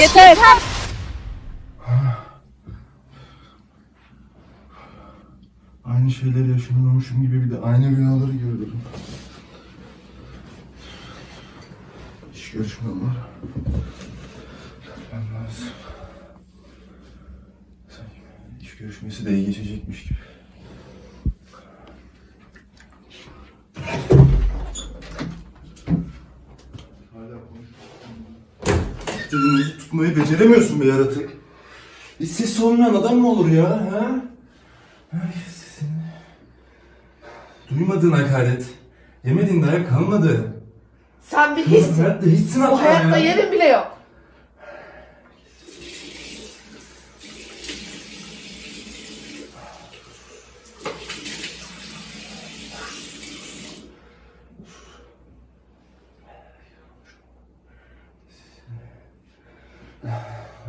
Yeter. Aynı şeyleri yaşamıyormuşum gibi bir de aynı rüyaları görüyorum. İş görüşmem var. Gitmem lazım. Sanki iş görüşmesi de iyi geçecekmiş gibi. Konuşuyorsun. İstediğini tutmayı beceremiyorsun be yaratık. Hiç ses olmayan adam mı olur ya? Ha? Ay sesini. Duymadığın hakaret. Yemediğin dayak kalmadı. Sen bir Bu hissin. hayatta hiçsin Bu hatta hayatta ya. yerin bile yok.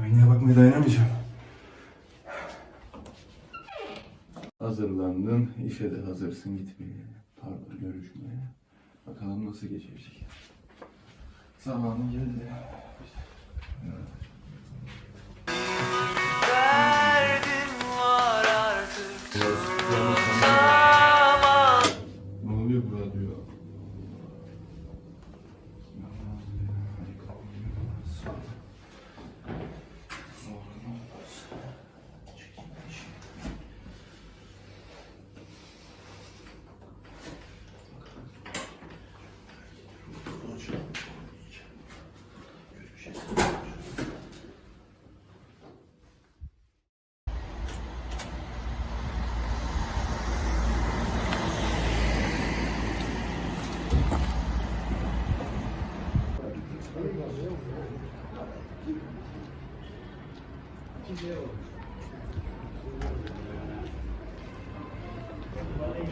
Aynaya bakmaya dayanamayacağım. Hazırlandın, işe de hazırsın gitmeye. Pardon görüşmeye. Bakalım nasıl geçecek. Zamanı geldi.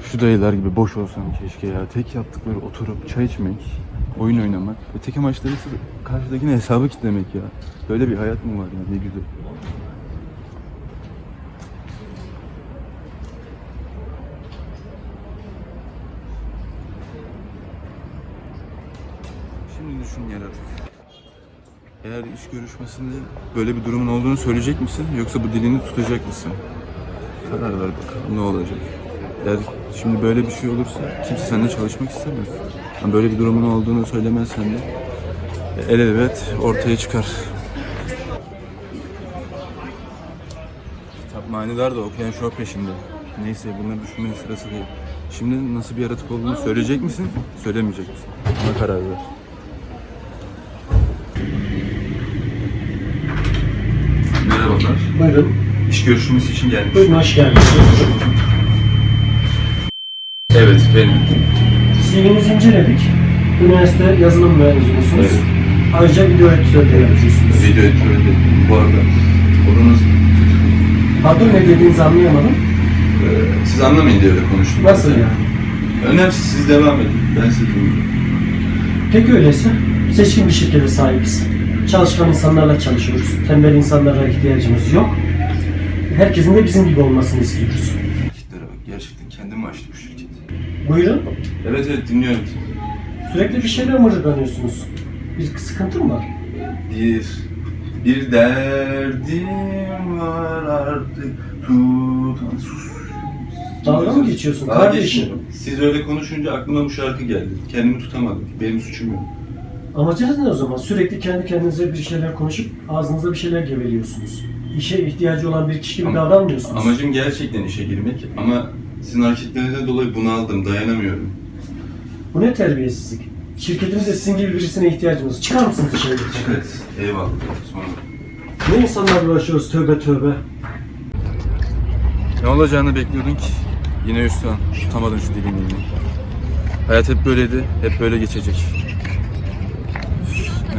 Şu dayılar gibi boş olsam keşke ya. Tek yaptıkları oturup çay içmek, oyun oynamak ve tek amaçları karşıdakine hesabı kitlemek ya. Böyle bir hayat mı var ya ne güzel. Şimdi düşün yaratık. Eğer iş görüşmesinde böyle bir durumun olduğunu söyleyecek misin yoksa bu dilini tutacak mısın? Karar ver bakalım ne olacak. Eğer şimdi böyle bir şey olursa kimse seninle çalışmak istemez. Ama böyle bir durumun olduğunu söylemezsen de el elbet ortaya çıkar. Kitap manidar da okuyan şu peşinde. Neyse bunları düşünmenin sırası değil. Şimdi nasıl bir yaratık olduğunu söyleyecek misin, söylemeyecek misin? Buna karar ver. Buyurun. İş görüşmesi için gelmiş. Buyurun hoş geldiniz. Evet benim. CV'nizi inceledik. Üniversite yazılım mezunuysunuz. Evet. Ayrıca video editörlüğü yapıyorsunuz. Video editörü de bu arada. Oranız Pardon ne dediğinizi anlayamadım. Ee, siz anlamayın diye öyle konuştum. Nasıl yani? Önemsiz siz devam edin. Ben sizi dinliyorum. Peki öyleyse seçkin bir şirkete sahibiz. Çalışkan insanlarla çalışıyoruz. Tembel insanlara ihtiyacımız yok. Herkesin de bizim gibi olmasını istiyoruz. Kitlere bak gerçekten kendimi açtı bu şirket. Buyurun. Evet evet dinliyorum. Sürekli bir şeyler mırıldanıyorsunuz. Bir sıkıntı mı var? Bir bir derdim var artık tut sus. Dalga mı geçiyorsun Dalga kardeşim? geçmiyorum. Siz öyle konuşunca aklıma bu şarkı geldi. Kendimi tutamadım. Benim suçum yok. Amacınız ne o zaman? Sürekli kendi kendinize bir şeyler konuşup ağzınızda bir şeyler geveliyorsunuz. İşe ihtiyacı olan bir kişi gibi Ama- davranmıyorsunuz. Amacım gerçekten işe girmek ama sizin hareketlerinizden dolayı bunaldım, dayanamıyorum. Bu ne terbiyesizlik? Şirketimizde sizin gibi birisine ihtiyacımız. Çıkar mısınız dışarı? Evet, eyvallah. Sonra. Ne insanlarla uğraşıyoruz tövbe tövbe. Ne olacağını bekliyordun ki? Yine üstüne tutamadın şu dilini. Hayat hep böyleydi, hep böyle geçecek.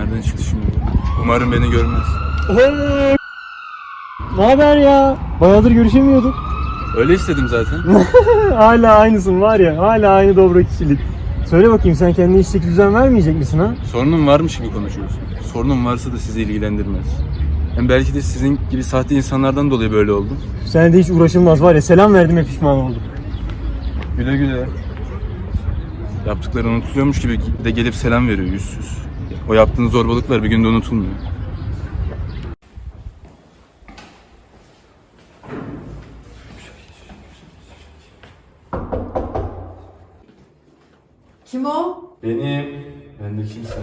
Nereden çıktı şimdi? Umarım beni görmez. Ne haber ya? Bayağıdır görüşemiyorduk. Öyle istedim zaten. hala aynısın var ya. Hala aynı dobra kişilik. Söyle bakayım sen kendine hiç çeki düzen vermeyecek misin ha? Sorunun varmış gibi konuşuyorsun. Sorunun varsa da sizi ilgilendirmez. Hem belki de sizin gibi sahte insanlardan dolayı böyle oldu. Sen de hiç uğraşılmaz var ya. Selam verdim hep pişman oldum. Güle güle. Yaptıkları unutuluyormuş gibi de gelip selam veriyor yüzsüz. O yaptığınız zorbalıklar bir günde unutulmuyor. Kim o? Benim. Ben de kimse.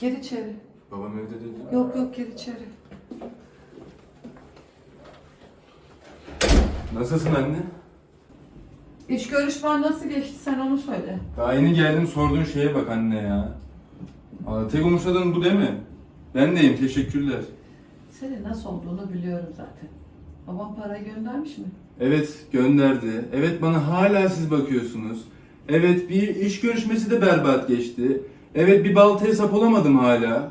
Gir içeri. Babam evde değil. Yok yok gir içeri. Nasılsın anne? İş görüşmen nasıl geçti sen onu söyle. Daha yeni geldim sorduğun şeye bak anne ya. Aa, tek umursadığın bu değil mi? Ben deyim teşekkürler. Senin nasıl olduğunu biliyorum zaten. Babam parayı göndermiş mi? Evet gönderdi. Evet bana hala siz bakıyorsunuz. Evet bir iş görüşmesi de berbat geçti. Evet bir balta hesap olamadım hala.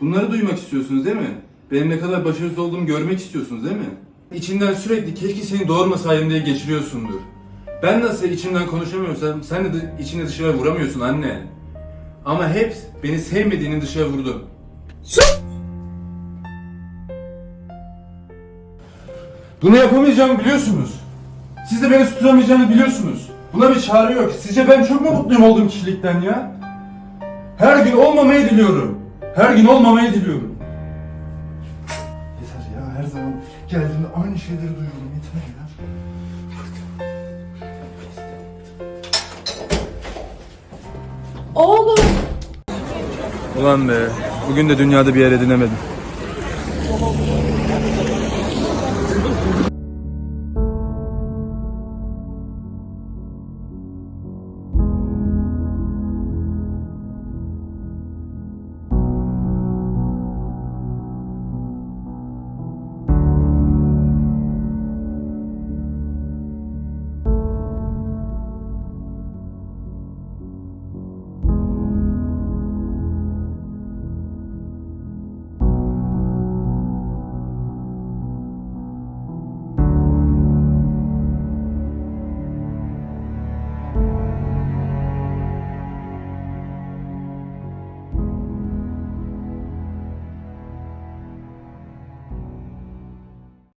Bunları duymak istiyorsunuz değil mi? Benim ne kadar başarısız olduğumu görmek istiyorsunuz değil mi? İçinden sürekli keşke seni doğurmasaydım diye geçiriyorsundur. Ben nasıl içimden konuşamıyorsam sen de içini dışarı vuramıyorsun anne. Ama hep beni sevmediğini dışarı vurdun. Bunu yapamayacağımı biliyorsunuz. Siz de beni tutamayacağını biliyorsunuz. Buna bir çare yok. Sizce ben çok mu mutluyum olduğum kişilikten ya? Her gün olmamayı diliyorum. Her gün olmamayı diliyorum. Yeter ya her zaman geldiğimde aynı şeyleri duyuyorum Ulan be, bugün de dünyada bir yer edinemedim.